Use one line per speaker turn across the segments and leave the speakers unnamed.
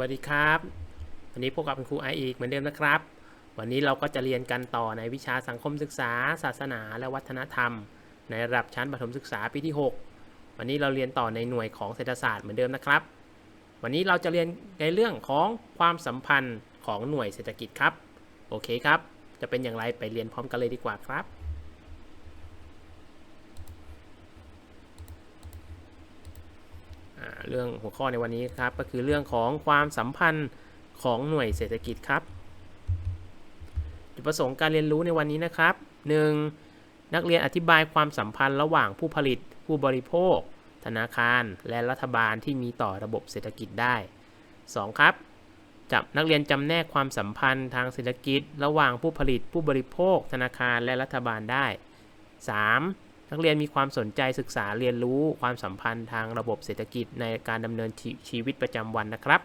วัสดีครับวันนี้พบกับคุณครูไออีกเหมือนเดิมนะครับ วันนี้เราก็จะเรียนกันต่อในวิชาสังคมศึกษา ศาสนา และวัฒนธรรม ในระดับชั้นประถมศึกษาปีที่ 6 วันนี้เราเรียนต่อในหน่วยของเศรษฐศาสตร์เหมือนเดิมนะครับ วันนี้เราจะเรียนในเรื่องของความสัมพันธ์ของหน่วยเศรษฐกิจครับ โอเคครับ จะเป็นอย่างไรไปเรียนพร้อมกันเลยดีกว่าครับ อ่า เรื่องหัวข้อในวันนี้ครับ ก็คือเรื่องของความสัมพันธ์ของหน่วยเศรษฐกิจครับ จุดประสงค์การเรียนรู้ในวันนี้นะครับ 1. นักเรียนอธิบายความสัมพันธ์ระหว่างผู้ผลิต ผู้บริโภค ธนาคาร และรัฐบาลที่มีต่อระบบเศรษฐกิจได้ 2. ครับจับนักเรียนจำแนกความสัมพันธ์ทางเศรษฐกิจ ระหว่างผู้ผลิตผู้บริโภค ธนาคารและรัฐบาลได้ 3. นักเรียนมีความสนใจศึกษาเรียนรู้ความสัมพันธ์ทางระบบเศรษฐกิจในการดำเนินชีชีวิตประจำวันนะครับ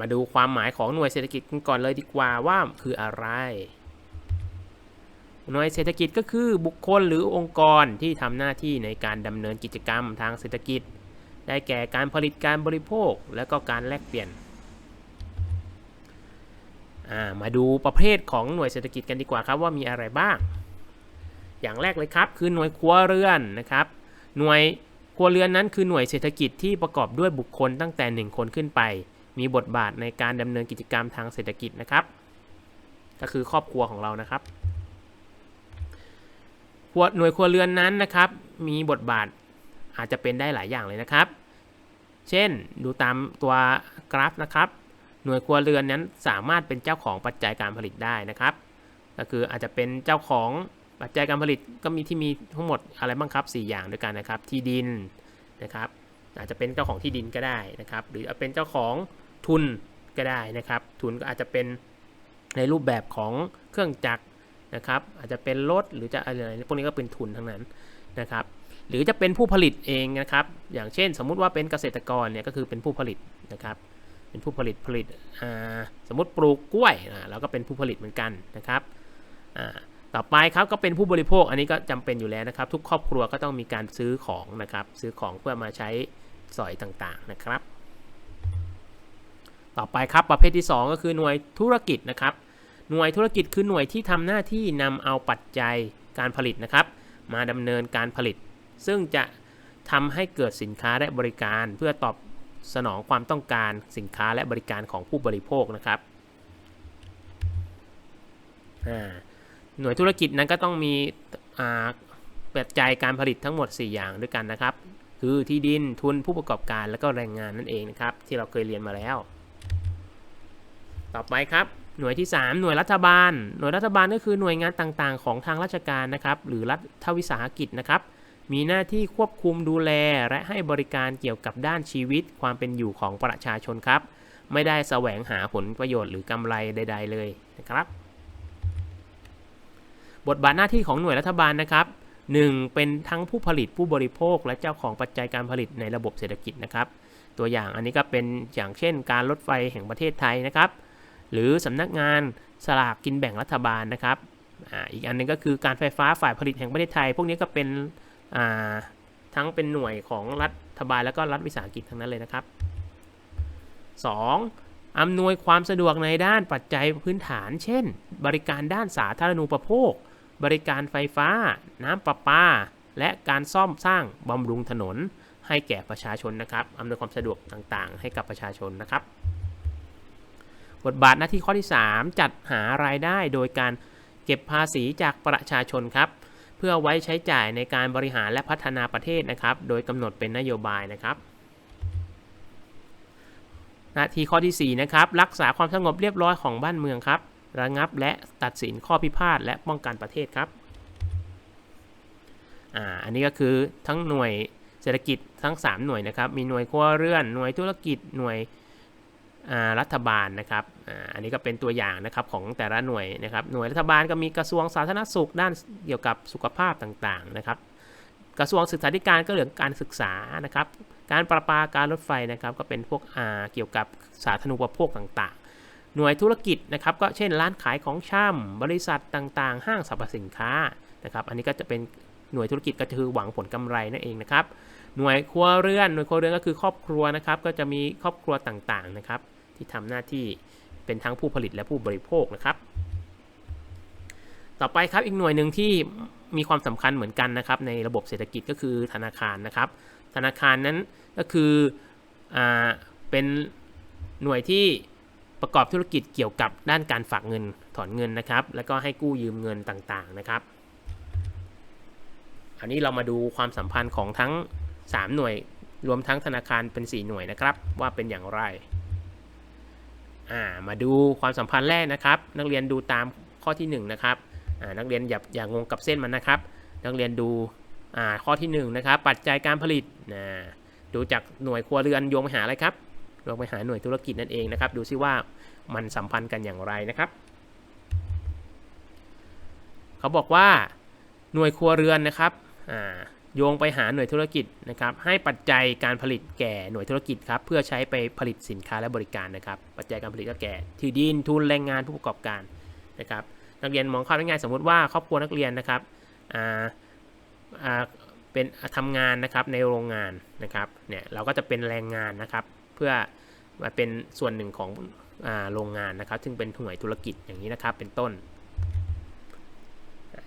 มาดูความหมายของหน่วยเศรษฐกิจกันก่อนเลยดีกว่าว่าคืออะไร หน่วยเศรษฐกิจก็คือบุคคลหรือองค์กรที่ทำหน้าที่ในการดำเนินกิจกรรมทางเศรษฐกิจ ได้แก่การผลิตการบริโภค และก็การแลกเปลี่ยนมาดูประเภทของหน่วยเศรษฐกิจกันดีกว่าครับว่ามีอะไรบ้าง อย่างแรกเลยครับ คือหน่วยครัวเรือนนะครับ หน่วยครัวเรือนนั้นคือหน่วยเศรษฐกิจที่ประกอบด้วยบุคคลตั้งแต่ 1 คนขึ้นไป มีบทบาทในการดำเนินกิจกรรมทางเศรษฐกิจนะครับ ก็คือครอบครัวของเรานะครับหน่วยครัวเรือนนั้นนะครับ มีบทบาทอาจจะเป็นได้หลายอย่างเลยนะครับ เช่นดูตามตัวกราฟนะครับ หน่วยครัวเรือนนั้นสามารถเป็นเจ้าของปัจจัยการผลิตได้นะครับ ก็คืออาจจะเป็นเจ้าของ ปัจจัยการผลิตก็มีที่มีทั้งหมดอะไรบ้างครับ 4 อย่างด้วยกันนะครับ ที่ดินนะครับ อาจจะเป็นเจ้าของที่ดินก็ได้นะครับ หรือเป็นเจ้าของทุนก็ได้นะครับ ทุนก็อาจจะเป็นในรูปแบบของเครื่องจักรนะครับ อาจจะเป็นรถหรือจะอะไรพวกนี้ก็เป็นทุนทั้งนั้นนะครับ หรือจะเป็นผู้ผลิตเองนะครับ อย่างเช่น สมมุติว่าเป็นเกษตรกรเนี่ยก็คือเป็นผู้ผลิตนะครับเป็นผู้ผลิตผลิตสมมติปลูกกล้วยเราก็เป็นผู้ผลิตเหมือนกันนะครับ ต่อไปครับก็เป็นผู้บริโภคอันนี้ก็จำเป็นอยู่แล้วนะครับ ทุกครอบครัวก็ต้องมีการซื้อของนะครับ ซื้อของเพื่อมาใช้สอยต่างๆนะครับ ต่อไปครับประเภทที่ 2 ก็คือหน่วยธุรกิจนะครับ หน่วยธุรกิจคือหน่วยที่ทำหน้าที่นำเอาปัจจัยการผลิตนะครับ มาดำเนินการผลิต ซึ่งจะทำให้เกิดสินค้าและบริการ เพื่อตอบสนองความต้องการสินค้าและบริการของผู้บริโภคนะครับอ่า หน่วยธุรกิจนั้นก็ต้องมีปัจจัยการผลิตทั้งหมด 4 อย่างด้วยกันนะครับ คือที่ดินทุนผู้ประกอบการและก็แรงงานนั่นเองนะครับ ที่เราเคยเรียนมาแล้ว ต่อไปครับหน่วยที่ 3 หน่วยรัฐบาล หน่วยรัฐบาลก็คือหน่วยงานต่างๆ ของทางราชการนะครับ หรือรัฐวิสาหกิจนะครับ มีหน้าที่ควบคุมดูแล และให้บริการเกี่ยวกับด้านชีวิต ความเป็นอยู่ของประชาชนครับ ไม่ได้แสวงหาผลประโยชน์หรือกำไรใด ๆ เลยนะครับ บทบาทหน้าที่ของหน่วยรัฐบาลนะครับ 1. เป็นทั้งผู้ผลิตผู้บริโภค และเจ้าของปัจจัยการผลิตในระบบเศรษฐกิจนะครับ ตัวอย่างอันนี้ก็เป็นอย่างเช่น การรถไฟแห่งประเทศไทยนะครับ หรือสำนักงานสลากกินแบ่งรัฐบาลนะครับออีกอันนึงก็คือการไฟฟ้าฝ่ายผลิตแห่งประเทศไทย พวกนี้ก็เป็นทั้งเป็นหน่วยของรัฐบาลแล้วก็รัฐวิสาหกิจทั้งนั้นเลยนะครับ 2. อำนวยความสะดวกในด้านปัจจัยพื้นฐาน เช่น บริการด้านสาธารณูปโภค บริการไฟฟ้า น้ำประปา และการซ่อมสร้างบำรุงถนนให้แก่ประชาชนนะครับอำนวยความสะดวกต่างๆ ให้กับประชาชนนะครับ บทบาทหน้าที่ข้อที่ 3 จัดหารายได้โดยการเก็บภาษีจากประชาชนครับ เพื่อไว้ใช้จ่ายในการบริหารและพัฒนาประเทศนะครับ โดยกำหนดเป็นนโยบายนะครับหน้าที่ข้อที่4นะครับรักษาความสงบเรียบร้อยของบ้านเมืองครับ ระงับและตัดสินข้อพิพาทและป้องกันประเทศครับอ่าอันนี้ก็คือทั้งหน่วยเศรษฐกิจทั้ง 3 หน่วยนะครับมีหน่วยครัวเรือนหน่วยธุรกิจหน่วยรัฐบาลนะครับอันนี้ก็เป็นตัวอย่างนะครับของแต่ละหน่วยนะครับ หน่วยรัฐบาลก็มีกระทรวงสาธารณสุขด้านเกี่ยวกับสุขภาพต่างๆนะครับ กระทรวงศึกษาธิการก็เรื่องการศึกษานะครับ การประปาการรถไฟนะครับก็เป็นพวกเกี่ยวกับสาธารณูปโภคต่างๆ หน่วยธุรกิจนะครับก็เช่นร้านขายของชำบริษัทต่างๆ ห้างสรรพสินค้านะครับอันนี้ก็จะเป็นหน่วยธุรกิจก็คือหวังผลกำไรนั่นเองนะครับหน่วยครัวเรือนหน่วยครัวเรือนก็คือครอบครัวนะครับก็จะมีครอบครัวต่างๆนะครับที่ทำหน้าที่เป็นทั้งผู้ผลิตและผู้บริโภคนะครับต่อไปครับอีกหน่วยหนึ่งที่มีความสำคัญเหมือนกันนะครับในระบบเศรษฐกิจก็คือธนาคารนะครับ ธนาคารนั้นก็คืออเป็นหน่วยที่ ประกอบธุรกิจเกี่ยวกับด้านการฝากเงินถอนเงินนะครับ แล้วก็ให้กู้ยืมเงินต่างๆนะครับ อันนี้เรามาดูความสัมพันธ์ของทั้ง 3 หน่วยรวมทั้งธนาคารเป็น 4 หน่วยนะครับ ว่าเป็นอย่างไรามาดูความสัมพันธ์แรกนะครับ นักเรียนดูตามข้อที่1นะครับนักเรียนอย่าอย่างงกับเส้นมันนะครับ นักเรียนดูข้อที่1นะครับปัจจัยการผลิตนะดูจากหน่วยครัวเรือนโยงไปหาอะไรครับ โยงไปหาหน่วยธุรกิจนั่นเองนะครับ ดูซิว่ามันสัมพันธ์กันอย่างไรนะครับ เขาบอกว่าหน่วยครัวเรือนนะครับโยงไปหาหน่วยธุรกิจนะครับ ให้ปัจจัยการผลิตแก่หน่วยธุรกิจครับเพื่อใช้ไปผลิตสินค้าและบริการนะครับ ปัจจัยการผลิตก็แก่ที่ดินทุนแรงงานผู้ประกอบการนะครับ นักเรียนมองเข้าง่ายๆสมมุติว่าครอบครัวนักเรียนนะครับเป็นทำงานนะครับในโรงงานนะครับเนี่ยเราก็จะเป็นแรงงานนะครับ เพื่อ มาเป็นส่วนหนึ่งของอโรงงานนะครับ ซึ่งเป็นหน่วยธุรกิจอย่างนี้นะครับ เป็นต้น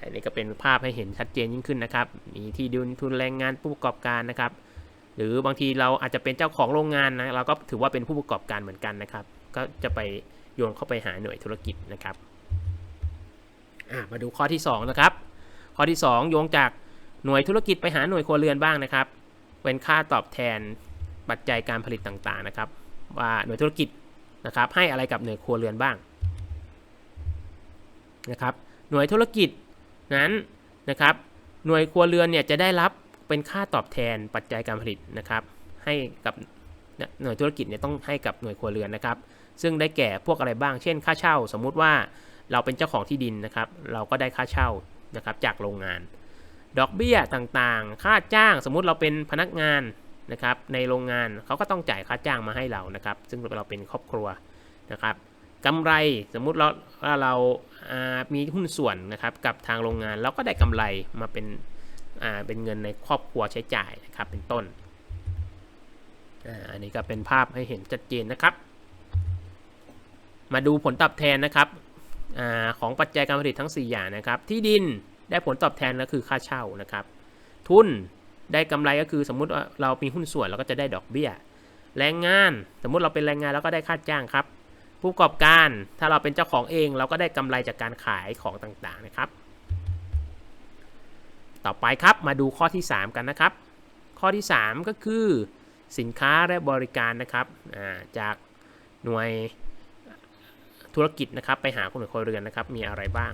อันนี้ก็เป็นภาพให้เห็นชัดเจนยิ่งขึ้นนะครับ มีที่ดินทุนแรงงานผู้ประกอบการนะครับ หรือบางทีเราอาจจะเป็นเจ้าของโรงงานนะ เราก็ถือว่าเป็นผู้ประกอบการเหมือนกันนะครับ ก็จะไปโยงเข้าไปหาหน่วยธุรกิจนะครับ มาดูข้อที่2นะครับ ข้อที่ 2 โยงจากหน่วยธุรกิจไปหาหน่วยครัวเรือนบ้างนะครับ เป็นค่าตอบแทนปัจจัยการผลิตต่างๆนะครับ ว่าหน่วยธุรกิจนะครับให้อะไรกับหน่วยครัวเรือนบ้างนะครับหน่วยธุรกิจนั้นนะครับหน่วยครัวเรือนเนี่ยจะได้รับเป็นค่าตอบแทนปัจจัยการผลิตนะครับ ให้กับหน่วยธุรกิจเนี่ยต้องให้กับหน่วยครัวเรือนนะครับ ซึ่งได้แก่พวกอะไรบ้าง เช่น ค่าเช่า สมมุติว่าเราเป็นเจ้าของที่ดินนะครับ เราก็ได้ค่าเช่านะครับจากโรงงาน ดอกเบี้ยต่างๆ ค่าจ้างสมมุติเราเป็นพนักงาน นะครับในโรงงานเขาก็ต้องจ่ายค่าจ้างมาให้เรานะครับ ซึ่งเราเป็นครอบครัวนะครับกำไรสมมุติเราว่าเราามีหุ้นส่วนนะครับกับทางโรงงานเราก็ได้กำไรมาเป็นเป็นเงินในครอบครัวใช้จ่ายนะครับเป็นต้นอันนี้ก็เป็นภาพให้เห็นชัดเจนนะครับ มาดูผลตอบแทนนะครับอของปัจจัยการผลิตทั้ง 4 อย่างนะครับ ที่ดินได้ผลตอบแทนก็คือค่าเช่านะครับ ทุน ได้กำไรก็คือสมมุติว่าเรามีหุ้นส่วนเราก็จะได้ดอกเบี้ย แรงงานสมมุติเราเป็นแรงงานเราก็ได้ค่าจ้างครับ ผู้ประกอบการถ้าเราเป็นเจ้าของเองเราก็ได้กำไรจากการขายของต่างๆนะครับ ต่อไปครับมาดูข้อที่ 3 กันนะครับ ข้อที่ 3 ก็คือ สินค้าและบริการนะครับจากหน่วยธุรกิจนะครับไปหาคนหน่วยครัวเรือนนะครับมีอะไรบ้าง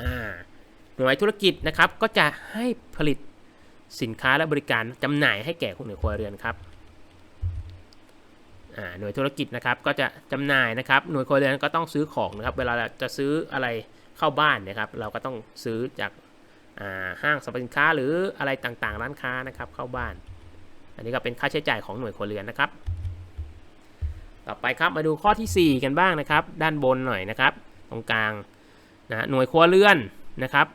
อ่า หน่วยธุรกิจนะครับก็จะให้ผลิตสินค้าและบริการจำหน่ายให้แก่คนหน่วยครัวเรือนครับหน่วยธุรกิจนะครับก็จะจำหน่ายนะครับหน่วยครัวเรือนก็ต้องซื้อของนะครับเวลาจะซื้ออะไรเข้าบ้านนะครับ เราก็ต้องซื้อจากห้างสรรพสินค้าหรืออะไรต่างๆ ร้านค้านะครับเข้าบ้าน อันนี้ก็เป็นค่าใช้จ่ายของหน่วยครัวเรือนนะครับ ต่อไปครับมาดูข้อที่ 4 กันบ้างนะครับ ด้านบนหน่อยนะครับ ตรงกลางนะหน่วยครัวเรือนนะครับ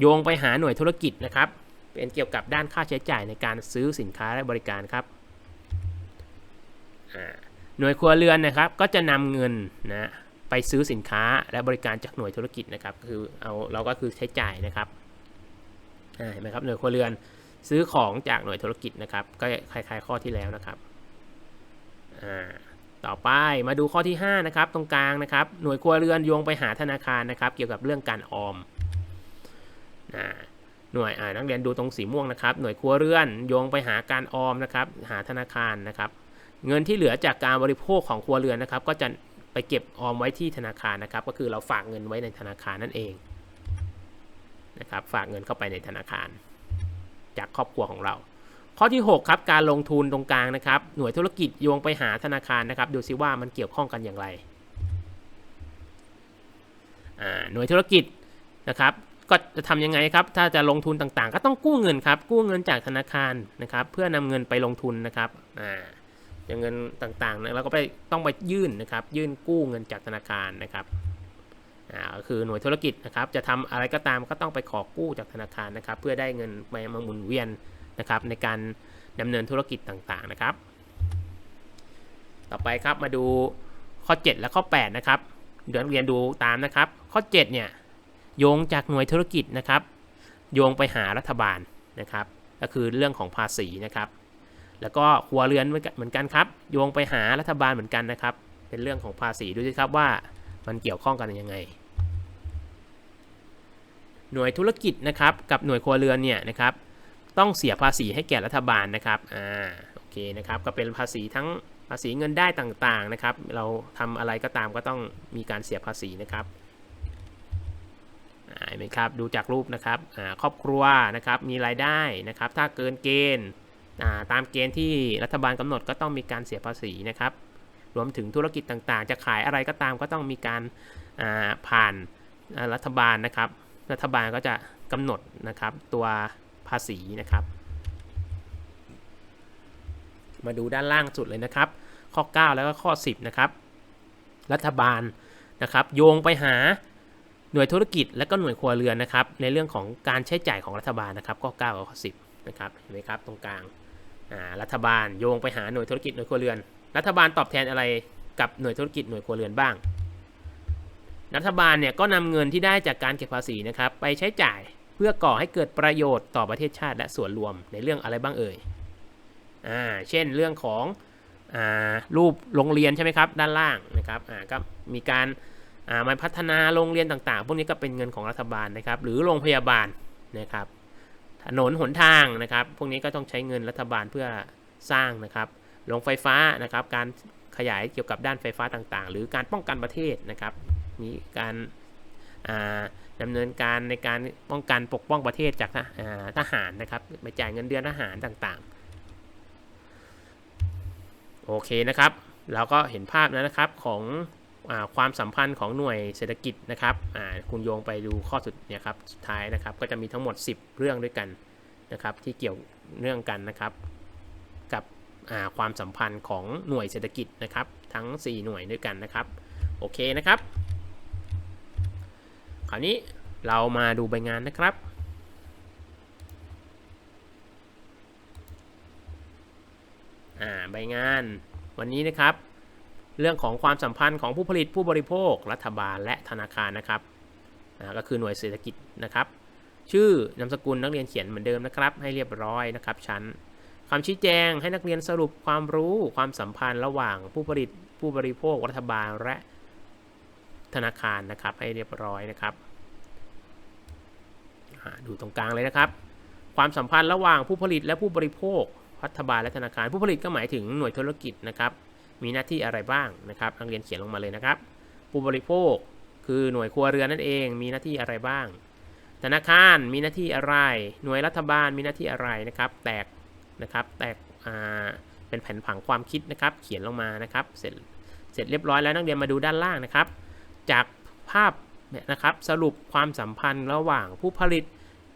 โยงไปหาหน่วยธุรกิจนะครับ เป็นเกี่ยวกับด้านค่าใช้จ่ายในการซื้อสินค้าและบริการครับหน่วยครัวเรือนนะครับก็จะนำเงินนะไปซื้อสินค้าและบริการจากหน่วยธุรกิจนะครับคือเอาเราก็คือใช้จ่ายนะครับเห็นไหมครับหน่วยครัวเรือนซื้อของจากหน่วยธุรกิจนะครับ ก็คล้ายๆข้อที่แล้วนะครับต่อไปมาดูข้อที่ 5 นะครับ ตรงกลางนะครับ หน่วยครัวเรือนโยงไปหาธนาคารนะครับ เกี่ยวกับเรื่องการออม หน่วยนักเรียนดูตรงสีม่วงนะครับ หน่วยครัวเรือนโยงไปหาการออมนะครับ หาธนาคารนะครับ เงินที่เหลือจากการบริโภคของครัวเรือนนะครับ ก็จะไปเก็บออมไว้ที่ธนาคารนะครับ ก็คือเราฝากเงินไว้ในธนาคารนั่นเองนะครับ ฝากเงินเข้าไปในธนาคาร จากครอบครัวของเรา ข้อที่ 6 ครับ การลงทุนตรงกลางนะครับ หน่วยธุรกิจโยงไปหาธนาคารนะครับ ดูซิว่ามันเกี่ยวข้องกันอย่างไรหน่วยธุรกิจนะครับ ก็จะทำยังไงครับ ถ้าจะลงทุนต่างๆ ก็ต้องกู้เงินครับ กู้เงินจากธนาคารนะครับ เพื่อนำเงินไปลงทุนนะครับอ่าอย่างเงินต่างๆนะเราก็ไปต้องไปยื่นนะครับ ยื่นกู้เงินจากธนาคารนะครับอ่าก็คือหน่วยธุรกิจนะครับ จะทำอะไรก็ตามก็ต้องไปขอกู้จากธนาคารนะครับ เพื่อได้เงินไปมาหมุนเวียนนะครับ ในการดำเนินธุรกิจต่างๆนะครับ ต่อไปครับมาดูข้อ 7 และข้อ 8 นะครับ เดี๋ยวเรียนดูตามนะครับ ข้อ 7 เนี่ย โยงจากหน่วยธุรกิจนะครับ โยงไปหารัฐบาลนะครับ ก็คือเรื่องของภาษีนะครับ แล้วก็ครัวเรือนเหมือนกันครับ โยงไปหารัฐบาลเหมือนกันนะครับ เป็นเรื่องของภาษีดูสิครับว่ามันเกี่ยวข้องกันยังไง หน่วยธุรกิจนะครับ กับหน่วยครัวเรือนเนี่ยนะครับ ต้องเสียภาษีให้แก่รัฐบาลนะครับ อ่า โอเคนะครับ ก็เป็นภาษีทั้งภาษีเงินได้ต่างๆนะครับ เราทำอะไรก็ตามก็ต้องมีการเสียภาษีนะครับ เห็นไหมครับดูจากรูปนะครับครอบครัวนะครับมีรายได้นะครับ ถ้าเกินเกณฑ์ตามเกณฑ์ที่รัฐบาลกำหนดก็ต้องมีการเสียภาษีนะครับ รวมถึงธุรกิจต่างๆ จะขายอะไรก็ตามก็ต้องมีการาผ่านารัฐบาลนะครับ รัฐบาลก็จะกำหนดนะครับตัวภาษีนะครับ มาดูด้านล่างสุดเลยนะครับ ข้อ 9 แล้วก็ข้อ 10 นะครับ รัฐบาลนะครับ โยงไปหา หน่วยธุรกิจและก็หน่วยครัวเรือนนะครับ ในเรื่องของการใช้จ่ายของรัฐบาลนะครับข้อ9กับข้อ10นะครับเห็นไหมครับตรงกลางรัฐบาลโยงไปหาหน่วยธุรกิจหน่วยครัวเรือน รัฐบาลตอบแทนอะไรกับหน่วยธุรกิจหน่วยครัวเรือนบ้าง รัฐบาลเนี่ยก็นำเงินที่ได้จากการเก็บภาษีนะครับ ไปใช้จ่ายเพื่อก่อให้เกิดประโยชน์ต่อประเทศชาติและส่วนรวมในเรื่องอะไรบ้างเอ่ยอ่าเช่นเรื่องของอ่ารูปโรงเรียนใช่ไหมครับด้านล่างนะครับอ่าก็มีการอ มาพัฒนาโรงเรียนต่างๆ พวกนี้ก็เป็นเงินของรัฐบาลนะครับ หรือโรงพยาบาลนะครับ ถนนหนทางนะครับ พวกนี้ก็ต้องใช้เงินรัฐบาลเพื่อสร้างนะครับโรงไฟฟ้านะครับ การขยายเกี่ยวกับด้านไฟฟ้าต่างๆ หรือการป้องกันประเทศนะครับ มีการอ่าดำเนินการในการป้องกันปกป้องประเทศจากทหาทหารนะครับไปจ่ายเงินเดือนทหารต่างๆ โอเคนะครับ เราก็เห็นภาพแล้วนะครับของ ความสัมพันธ์ของหน่วยเศรษฐกิจนะครับคุณโยงไปดูข้อสุดเนี่ยครับสุดท้ายนะครับก็จะมีทั้งหมด 10 เรื่องด้วยกันนะครับที่เกี่ยวเนื่องกันนะครับ กับความสัมพันธ์ของหน่วยเศรษฐกิจนะครับทั้ง 4 หน่วยด้วยกันนะครับโอเคนะครับคราวนี้เรามาดูใบงานนะครับใบงานวันนี้นะครับ เรื่องของความสัมพันธ์ของผู้ผลิตผู้บริโภค รัฐบาลและธนาคารนะครับอ่าก็คือหน่วยเศรษฐกิจนะครับ ชื่อนามสกุลนักเรียนเขียนเหมือนเดิมนะครับ ให้เรียบร้อยนะครับชั้นคำชี้แจงให้นักเรียนสรุปความรู้ความสัมพันธ์ระหว่างผู้ผลิตผู้บริโภค รัฐบาลและธนาคารนะครับ ให้เรียบร้อยนะครับดูตรงกลางเลยนะครับ ความสัมพันธ์ระหว่างผู้ผลิตและผู้บริโภครัฐบาลและธนาคาร ผู้ผลิตก็หมายถึงหน่วยธุรกิจนะครับ มีหน้าที่อะไรบ้างนะครับนักเรียนเขียนลงมาเลยนะครับ ผู้บริโภคคือหน่วยครัวเรือนนั่นเอง มีหน้าที่อะไรบ้าง ธนาคารมีหน้าที่อะไร หน่วยรัฐบาลมีหน้าที่อะไรนะครับ แตกนะครับ แตกเป็นแผนผังความคิดนะครับ เขียนลงมานะครับ เสร็จเสร็จเรียบร้อยแล้วนักเรียนมาดูด้านล่างนะครับ จากภาพนะครับสรุปความสัมพันธ์ระหว่างผู้ผลิต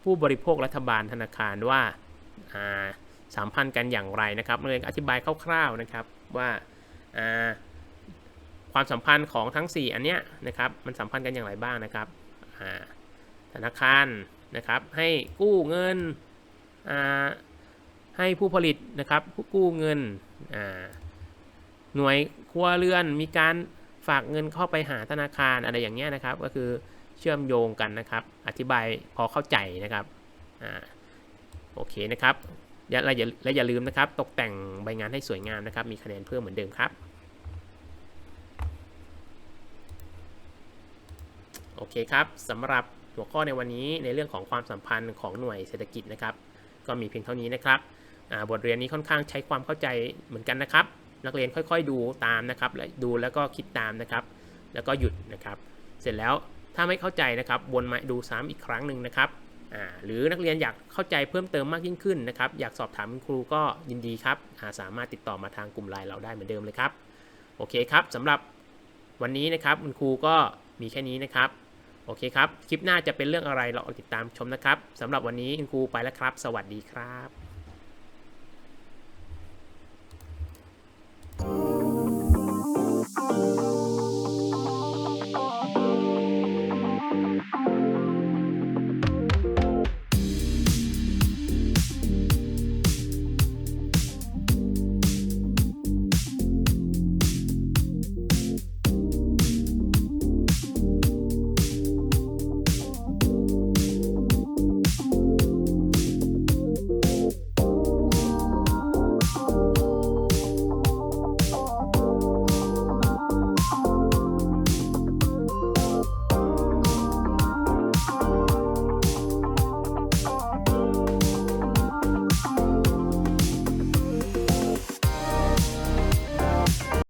ผู้บริโภครัฐบาลธนาคารว่าสัมพันธ์กันอย่างไรนะครับเลยอธิบายคร่าวๆนะครับว่า ความสัมพันธ์ของทั้ง 4 อันเนี้ยนะครับมันสัมพันธ์กันอย่างไรบ้างนะครับธนาคารนะครับให้กู้เงินให้ผู้ผลิตนะครับผู้กู้เงินหน่วยครัวเรือนมีการฝากเงินเข้าไปหาธนาคารอะไรอย่างเงี้ยนะครับ ก็คือเชื่อมโยงกันนะครับ อธิบายพอเข้าใจนะครับอ่าโอเคนะครับ และอย่าและอย่าลืมนะครับ ตกแต่งใบงานให้สวยงามนะครับ มีคะแนนเพิ่มเหมือนเดิมครับ โอเคครับสำหรับหัวข้อในวันนี้ในเรื่องของความสัมพันธ์ของหน่วยเศรษฐกิจนะครับ ก็มีเพียงเท่านี้นะครับบทเรียนนี้ค่อนข้างใช้ความเข้าใจเหมือนกันนะครับ นักเรียนค่อยๆดูตามนะครับและดูแล้วก็คิดตามนะครับ แล้วก็หยุดนะครับ เสร็จแล้วถ้าไม่เข้าใจนะครับวนมาดูซ้ำอีกครั้งหนึ่งนะครับ หรือนักเรียนอยากเข้าใจเพิ่มเติมมากยิ่งขึ้นนะครับ อยากสอบถามคุณครูก็ยินดีครับาสามารถติดต่อมาทางกลุ่มไลน์เราได้เหมือนเดิมเลยครับ โอเคครับสำหรับวันนี้นะครับคุณครูก็มีแค่นี้นะครับ โอเคครับ คลิปหน้าจะเป็นเรื่องอะไรเราติดตามชมนะครับสำหรับวันนี้คุณครูไปแล้วครับ สวัสดีครับ